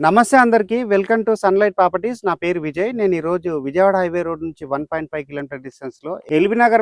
నమస్తే అందరికీ. Welcome to Sunlight Properties. నా పేరు విజయ్. నేను ఈ రోజు విజయవాడ హైవే రోడ్ నుంచి వన్ పాయింట్ ఫైవ్ కిలోమీటర్ డిస్టెన్స్లో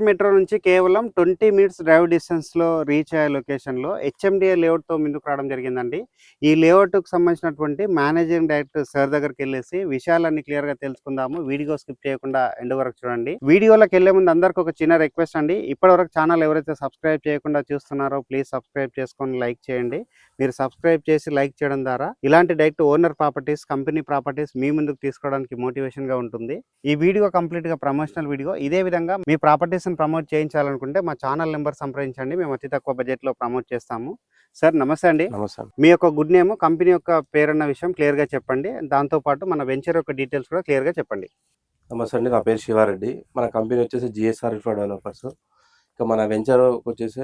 మెట్రో నుంచి కేవలం ట్వంటీ మినిట్స్ డ్రైవ్ డిస్టెన్స్లో రీచ్ అయ్యే లొకేషన్లో హెచ్ఎండిఏ లేఅవుట్తో ముందుకు రావడం జరిగిందండి. ఈ లేఅవుట్కు సంబంధించినటువంటి మేనేజింగ్ డైరెక్టర్ సార్ దగ్గరికి వెళ్ళేసి విషయాలన్నీ క్లియర్గా తెలుసుకుందాము. వీడియో స్కిప్ చేయకుండా ఎండ్ వరకు చూడండి. వీడియోలోకి వెళ్ళే ముందు అందరికి ఒక చిన్న రిక్వెస్ట్ అండి. ఇప్పటి వరకు ఛానల్ ఎవరైతే సబ్స్క్రైబ్ చేయకుండా చూస్తున్నారో ప్లీజ్ సబ్స్క్రైబ్ చేసుకొని లైక్ చేయండి. మీరు సబ్స్క్రైబ్ చేసి లైక్ చేయడం ద్వారా ఇలాంటి direct owner properties company properties మీ ముందుకు తీసుకోవడానికి మోటివేషన్గా ఉంటుంది. ఈ వీడియో కంప్లీట్గా ప్రమోషనల్ వీడియో. ఇదే విధంగా మీ ప్రాపర్టీస్ ప్రమోట్ చేయించాలనుకుంటే మా ఛానల్ నెంబర్ సంప్రదించండి. మేము అతి తక్కువ బడ్జెట్లో ప్రమోట్ చేస్తాము. సార్ నమస్తే అండి. నమస్తే. మీ యొక్క గుడ్ నేమ్ కంపెనీ యొక్క పేరున్న విషయం క్లియర్గా చెప్పండి. దాంతో పాటు మన వెంచర్ యొక్క డీటెయిల్స్ కూడా క్లియర్గా చెప్పండి. నమస్తే అండి. నా పేరు శివారెడ్డి. మన కంపెనీ వచ్చేసి జిఎస్ఆర్ ఇన్ఫ్రా డెవలపర్స్. ఇక మన వెంచర్ వచ్చేసి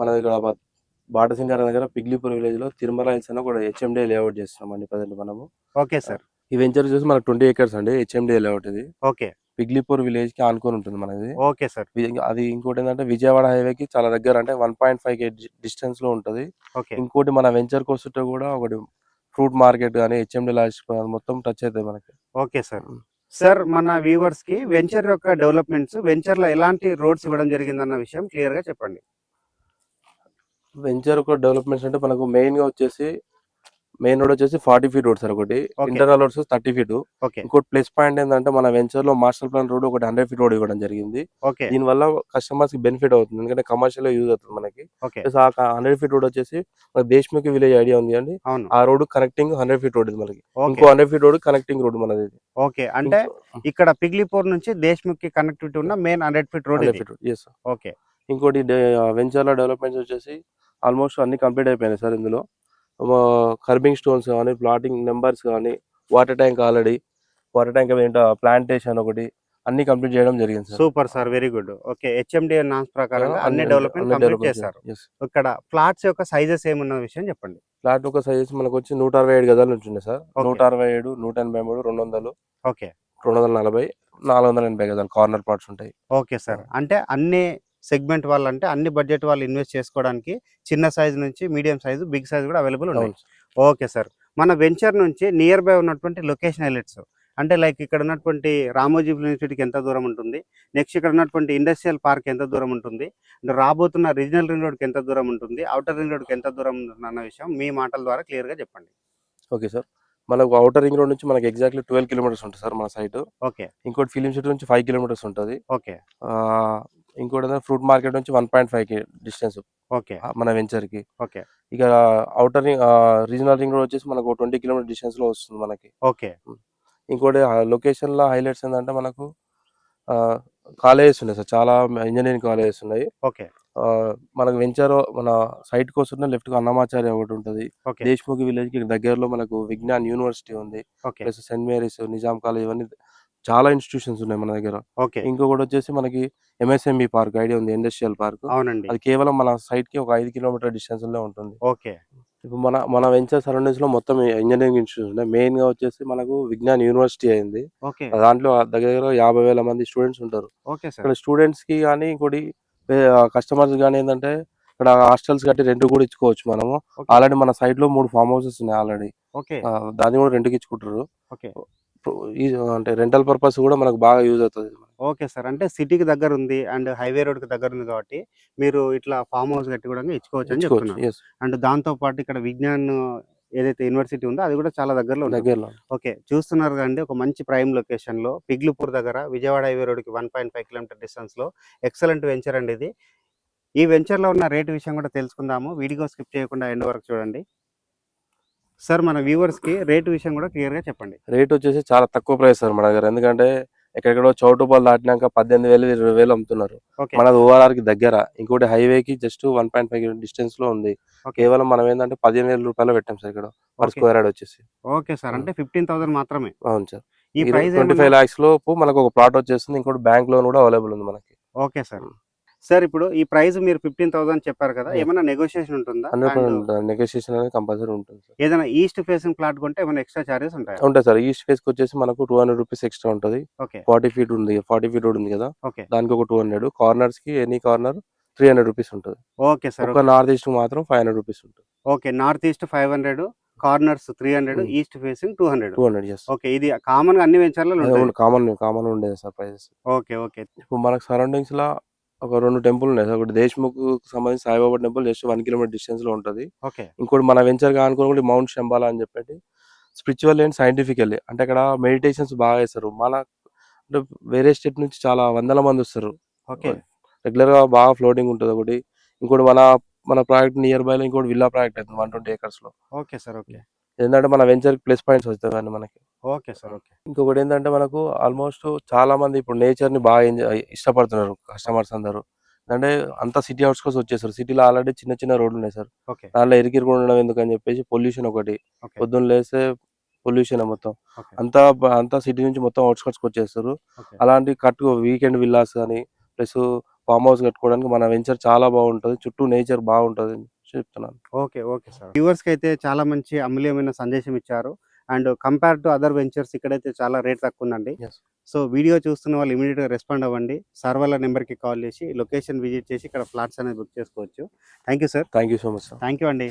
మన ఇక్కడ బా- బాటసింగార దగ్గర పిగ్లీపూర్ విలేజ్లో తిరుమల హిల్స్ అని ఒక హెచ్ఎండి లేఅవుట్ చేస్తున్నాం అండి ప్రజెంట్ మనము. Okay sir. ఈ వెంచర్ వచ్చేసి మన ట్వంటీ ఏకర్స్ అండి హెచ్ఎండి లేఅవుట్ ఇది. ఓకే. పిగ్లీపూర్ విలేజ్కి ఆనుకొని ఉంటుంది మనది. Okay sir. అది ఇంకోటి ఏంటంటే విజయవాడ హైవే కి చాలా దగ్గర అంటే వన్ పాయింట్ ఫైవ్ డిస్టెన్స్లో ఉంటది. ఓకే. ఇంకోటి మన వెంచర్ వస్తుంటే కూడా ఒకటి ఫ్రూట్ మార్కెట్ కానీ హెచ్ఎండి లాస్ట్ మొత్తం టచ్ అవుతాయి మనకి. Okay sir. సార్ మన వ్యూవర్స్కి వెంచర్ యొక్క డెవలప్మెంట్స్ వెంచర్లో ఎలాంటి రోడ్స్ ఇవ్వడం జరిగిందన్న విషయం క్లియర్గా చెప్పండి. వెంచర్ ఒక డెవలప్మెంట్స్ అంటే మనకు మెయిన్గా వచ్చేసి మెయిన్ రోడ్ వచ్చేసి ఫార్టీ ఫీట్ రోడ్ సార్ ఒకటి. Internal roads thirty feet okay ఇంకోటి ప్లస్ పాయింట్ ఏంటంటే మన వెంచర్లో మాస్టర్ ప్లాన్ రోడ్ ఒకటి హండ్రెడ్ ఫీట్ రోడ్ ఇవ్వడం జరిగింది. దీని వల్ల కస్టమర్స్కి బెనిఫిట్ అవుతుంది. ఎందుకంటే కమర్షియల్ యూజ్ అవుతుంది మనకి. హండ్రెడ్ ఫీట్ రోడ్ వచ్చేసి మన దేశ్ముఖి విలేజ్ ఐడియా ఉంది అండి ఆ road connecting hundred feet road ఇది మనకి. ఇంకో hundred feet road connecting road మనది. ఓకే అంటే ఇంకో- ఇక్కడ పిగ్లీపూర్ నుంచి దేశ్ముఖ్ కనెక్టివిటీ ఉన్న main hundred feet road 100 feet road. Yes, sir. Okay ఇంకోటి వెంచర్లో డెవలప్మెంట్స్ వచ్చేసి ఆల్మోస్ట్ అన్ని కంప్లీట్ అయిపోయినాయి సార్ ఇందులో. కర్బింగ్ స్టోన్స్ కానీ ప్లాటింగ్ నెంబర్స్ కానీ water tank already water tank ఏంటో ప్లాంటేషన్ ఒకటి అన్ని కంప్లీట్ చేయడం జరిగింది sir. Super sir very good. Okay HMD norms ప్రకారం అన్ని డెవలప్మెంట్ కంప్లీట్ చేశారు. ఇక్కడ ఫ్లాట్స్ యొక్క సైజెస్ ఏమున్న విషయం చెప్పండి. ఫ్లాట్ ఒక సైజ్ మనకు వచ్చి నూట అరవై ఏడు గదాలు ఉంటుండే సార్. నూట అరవై ఏడు నూట ఎనభై మూడు రెండు వందలు. ఓకే. రెండు వందల నలభై నాలుగు వందల ఎనభై గదాలు కార్నర్ ప్లాట్స్ ఉంటాయి. Okay sir. అంటే అన్ని సెగ్మెంట్ వాళ్ళు అంటే అన్ని బడ్జెట్ వాళ్ళు ఇన్వెస్ట్ చేసుకోవడానికి చిన్న సైజ్ నుంచి మీడియం సైజ్ బిగ్ సైజ్ కూడా అవైలబుల్ ఉన్నాయి. అవును ఓకే సార్. మన వెంచర్ నుంచి నియర్ బై ఉన్నటువంటి లొకేషన్ హైలైట్స్. అంటే లైక్ ఇక్కడ ఉన్నటువంటి రామోజీ యూనివర్సిటీకి ఎంత దూరం ఉంటుంది? నెక్స్ట్ ఇక్కడ ఉన్నటువంటి ఇండస్ట్రియల్ పార్క్ ఎంత దూరం ఉంటుంది? రాబోతున్న రీజనల్ రింగ్ రోడ్కి ఎంత దూరం ఉంటుంది? అవుటర్ రింగ్ రోడ్కి ఎంత దూరం ఉంటుంది అన్న విషయం మీ మాటల ద్వారా క్లియర్గా చెప్పండి. Okay sir. మనకు అవుటర్ రింగ్ రోడ్ నుంచి మనకి ఎగ్జాక్ట్లీ ట్వెల్వ్ కిలోమీటర్స్ ఉంటుంది సార్ మన సైట్. ఓకే. ఇంకోటి ఫిలిం సిటీ నుంచి ఫైవ్ కిలోమీటర్స్ ఉంటుంది. ఓకే. ఇంకోటి ఫ్రూట్ మార్కెట్ నుంచి one point five distance. Okay. మన వెంచర్కి ఓకే. ఇక outer ring regional ring road వచ్చేసి మనకు ట్వంటీ కిలోమీటర్ డిస్టెన్స్లో వస్తుంది మనకి. ఓకే. ఇంకోటి లొకేషన్లో హైలైట్స్ ఏంటంటే మనకు కాలేజెస్ ఉన్నాయి సార్. చాలా ఇంజనీరింగ్ కాలేజెస్ ఉన్నాయి. ఓకే. మనకు వెంచర్ మన సైట్ కోసం లెఫ్ట్గా అన్నమాచార్య ఒకటి ఉంటుంది. దేశ్ముఖి విలేజ్కి దగ్గరలో మనకు విజ్ఞాన్ యూనివర్సిటీ ఉంది. Okay. Plus saint Mary's Nizam college ఇవన్నీ చాలా ఇన్స్టిట్యూషన్స్ ఉన్నాయి మన దగ్గర. ఓకే. ఇంకొకటి వచ్చేసి మనకి ఎంఎస్ఎంఈ పార్క్ ఐడియా ఉంది ఇండస్ట్రియల్ పార్క్ అవునండి. అది కేవలం మన సైట్కి ఒక ఐదు కిలోమీటర్ డిస్టెన్స్లో ఉంటుంది. ఓకే. ఇప్పుడు మన మన వెంచర్ సరౌండింగ్స్లో మొత్తం ఇంజనీరింగ్ ఇన్స్టిట్యూట్స్ ఉన్నాయి. మెయిన్గా వచ్చేసి మనకు విజ్ఞాన్ యూనివర్సిటీ అయింది. దాంట్లో దగ్గర దగ్గర యాభై వేల మంది స్టూడెంట్స్ ఉంటారు. ఇక్కడ స్టూడెంట్స్కి కానీ ఇంకోటి కస్టమర్స్ కానీ ఏంటంటే ఇక్కడ హాస్టల్స్ కట్టి రెంట్ కూడా ఇచ్చుకోవచ్చు మనము. ఆల్రెడీ మన సైట్లో మూడు ఫామ్ హౌసెస్ ఉన్నాయి ఆల్రెడీ దాన్ని కూడా రెంట్కి ఇచ్చుకుంటారు అంటే రెంటల్ పర్పస్ కూడా మనకు బాగా యూజ్ అవుతుంది. Okay sir. అంటే సిటీకి దగ్గర ఉంది అండ్ హైవే రోడ్కి దగ్గర ఉంది కాబట్టి మీరు ఇట్లా ఫామ్ హౌస్ కట్టి కూడా ఇచ్చుకోవచ్చు అని చెప్తున్నారు. అండ్ దాంతో పాటు ఇక్కడ విజ్ఞాన్ ఏదైతే యూనివర్సిటీ ఉందో అది కూడా చాలా దగ్గరలో దగ్గరలో ఓకే. చూస్తున్నారు కదండి ఒక మంచి ప్రైమ్ లొకేషన్లో పిగ్లుపూర్ దగ్గర విజయవాడ హైవే రోడ్కి వన్ పాయింట్ ఫైవ్ కిలోమీటర్ డిస్టెన్స్లో ఎక్సలెంట్ వెంచర్ అండి ఇది. ఈ వెంచర్లో ఉన్న రేట్ విషయం కూడా తెలుసుకుందాము. వీడియో స్కిప్ చేయకుండా ఎండ్ వరకు చూడండి. సార్ మన వ్యూవర్స్కి రేట్ విషయం కూడా క్లియర్గా చెప్పండి. రేట్ వచ్చేసి చాలా తక్కువ ప్రైస్ సార్ మన దగ్గర. ఎందుకంటే ఎక్కడెక్కడో చౌటుపాలు దాటినాక పద్దెనిమిది వేలు ఇరవై వేలు అమ్ముతున్నారు. మనది ఓఆర్ఆర్కి దగ్గర. ఇంకోటి హైవే కి జస్ట్ వన్ పాయింట్ ఫైవ్ డిస్టెన్స్లో ఉంది. కేవలం మనం ఏంటంటే పదిహేను వేల రూపాయలు పెట్టాం సార్ ఇక్కడ. పర్. స్క్వేర్ యార్డ్ వచ్చేసి. ఓకే సార్ అంటే ఫిఫ్టీన్ థౌసండ్ మాత్రమే. అవును సార్. ఈ ప్రైస్ ట్వంటీ ఫైవ్ లాక్స్ లోపు మనకు ఒక ప్లాట్ వచ్చేస్తుంది. ఇంకోటి బ్యాంక్ లోన్ కూడా అవైలబుల్ ఉంది మనకి. Okay sir. సార్ ఇప్పుడు ఈ ప్రైస్ మీరు ఫిఫ్టీన్ థౌసండ్ చెప్పారు కదా. ఏమైనా నెగోషియేషన్ ఉంటుందా? నెగోషియేషన్ అనేది కంపల్సరీ ఉంటుంది సార్ ఏదైనా ఈస్ట్ ఫేసింగ్ ప్లాట్ కొంటే ఏమైనా ఎక్స్ట్రా చార్జెస్ ఉంటాయా? ఉంటాయి సార్ ఈస్ట్ ఫేస్ వచ్చేసి మనకు టూ హండ్రెడ్ రూపీస్ ఎక్స్ట్రా ఉంటుంది. ఓకే. ఫార్టీ ఫీట్ ఉంది ఫార్టీ ఫీట్ రోడ్ ఉంది కదా ఓకే. దానికి ఒక two hundred కార్నర్స్కి any corner three hundred rupees ఉంటుంది. ఓకే సార్ ఒక నార్త్ ఈస్ట్ మాత్రం ఫైవ్ హండ్రెడ్ రూపీస్ ఉంటుంది. Okay north east five hundred corners three hundred. East facing two hundred two hundred okay ఇది కామన్గా అన్ని వెంచర్లలో కామన్ కామన్ ఉండేది sir prices okay okay. ఇప్పుడు మనకు సరౌండింగ్స్లో ఒక రెండు టెంపుల్ ఉన్నాయి. సార్ ఒకటి దేశ్ముఖ్ సంబంధించి Saibaba temple just one kilometer డిస్టెన్స్లో ఉంటుంది. ఓకే. ఇంకోటి మన వెంచర్గా అనుకుని మౌంట్ శంబాలా అని చెప్పేసి స్పిరిచువల్ అండ్ సైంటిఫికల్లీ. అంటే అక్కడ మెడిటేషన్స్ బాగా చేస్తారు. మన అంటే వేరే స్టేట్ నుంచి చాలా వందల మంది వస్తారు. ఓకే. రెగ్యులర్గా బాగా ఫ్లోటింగ్ ఉంటుంది ఒకటి. ఇంకోటి మన మన ప్రాజెక్ట్ నియర్ బై లో ఇంకోటి విల్లా ప్రాజెక్ట్ అవుతుంది వన్ ట్వంటీ ఏకర్స్లో ఓకే సార్ ఓకే. ఏంటంటే మన వెంచర్ ప్లస్ పాయింట్స్ వస్తాయి కానీ మనకి. Okay sir okay. ఇంకొకటి ఏంటంటే మనకు ఆల్మోస్ట్ చాలా మంది ఇప్పుడు నేచర్ని బాగా ఎంజాయ్ ఇష్టపడుతున్నారు కస్టమర్స్ అందరూ. అంటే అంతా సిటీ అవుట్స్కోస్ వచ్చేసారు. సిటీలో ఆల్రెడీ చిన్న చిన్న రోడ్లు ఉన్నాయి సార్. దాంట్లో ఇరికిరికి ఉండడం ఎందుకని చెప్పేసి పొల్యూషన్ ఒకటి. పొద్దున్న లేస్తే పొల్యూషన్ మొత్తం. అంతా అంతా సిటీ నుంచి మొత్తం అవుట్స్కట్స్కి వచ్చేస్తారు. అలాంటి కట్టు వీకెండ్ విల్లాస్ కానీ ప్లస్ ఫామ్ హౌస్ కట్టుకోవడానికి మన వెంచర్ చాలా బాగుంటుంది. చుట్టూ నేచర్ బాగుంటుంది అని చెప్తున్నాను. Okay okay sir. వ్యూవర్స్కి అయితే చాలా మంచి అమూల్యమైన సందేశం ఇచ్చారు. And compare to other ventures ఇక్కడైతే చాలా రేట్ తక్కువ ఉందండి. సో వీడియో చూస్తున్న వాళ్ళు ఇమీడియట్గా రెస్పాండ్ అవ్వండి. సార్ వాళ్ళ నెంబర్కి కాల్ చేసి లొకేషన్ విజిట్ చేసి ఇక్కడ ఫ్లాట్స్ అనేది బుక్ చేసుకోవచ్చు. Thank you sir. Thank you so much sir. Thank you అండి.